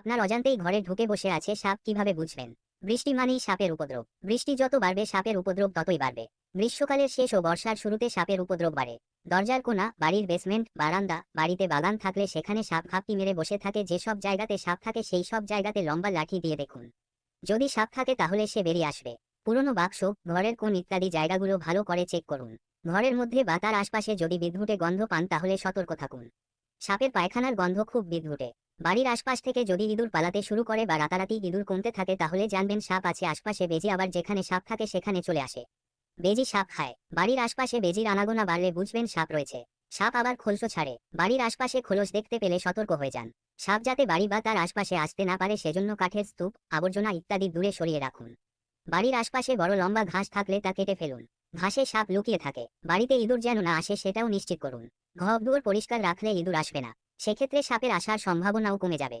আপনার অজান্তেই ঘরে ঢুকে বসে আছে সাপ, কীভাবে বুঝবেন? বৃষ্টি মানেই সাপের উপদ্রব। বৃষ্টি যত বাড়বে, সাপের উপদ্রব ততই বাড়বে। গ্রীষ্মকালের শেষ ও বর্ষার শুরুতে সাপের উপদ্রব বাড়ে। দরজার কোণা, বাড়ির বেসমেন্ট, বারান্দা, বাড়িতে বাগান থাকলে সেখানে সাপ ঘাপটি মেরে বসে থাকে যেসব জায়গাতে সাপ থাকে সেই সব জায়গাতে লম্বা লাঠি দিয়ে দেখুন। যদি সাপ থাকে তাহলে সে বেরিয়ে আসবে। পুরনো বাক্স, ঘরের কোন ইত্যাদি জায়গাগুলো ভালো করে চেক করুন। ঘরের মধ্যে বা তার আশপাশে যদি বিদ্যুটে গন্ধ পান তাহলে সতর্ক থাকুন। সাপের পায়খানার গন্ধ খুব বিদ্যুটে বাড়ির আশপাশ থেকে যদি ইঁদুর পালাতে শুরু করে বা রাতারাতি ইঁদুর কমতে থাকে তাহলে জানবেন সাপ আছে আশপাশে বেজি, আবার যেখানে সাপ থাকে সেখানে চলে আসে। বেজি সাপ খায়। বাড়ির আশপাশে বেজির আনাগোনা বাড়লে বুঝবেন সাপ রয়েছে। সাপ আবার খোলস ছাড়ে। বাড়ির আশপাশে খোলস দেখতে পেলে সতর্ক হয়ে যান। সাপ যাতে বাড়ি বা তার আশপাশে আসতে না পারে সেজন্য কাঠের স্তূপ, আবর্জনা ইত্যাদি দূরে সরিয়ে রাখুন। বাড়ির আশপাশে বড় লম্বা ঘাস থাকলে তা কেটে ফেলুন। ঘাসে সাপ লুকিয়ে থাকে। বাড়িতে ইঁদুর যেন না আসে সেটাও নিশ্চিত করুন। ঘর দুয়ার পরিষ্কার রাখলে ইঁদুর আসবে না। সেক্ষেত্রে সাপের আসার সম্ভাবনাও কমে যাবে।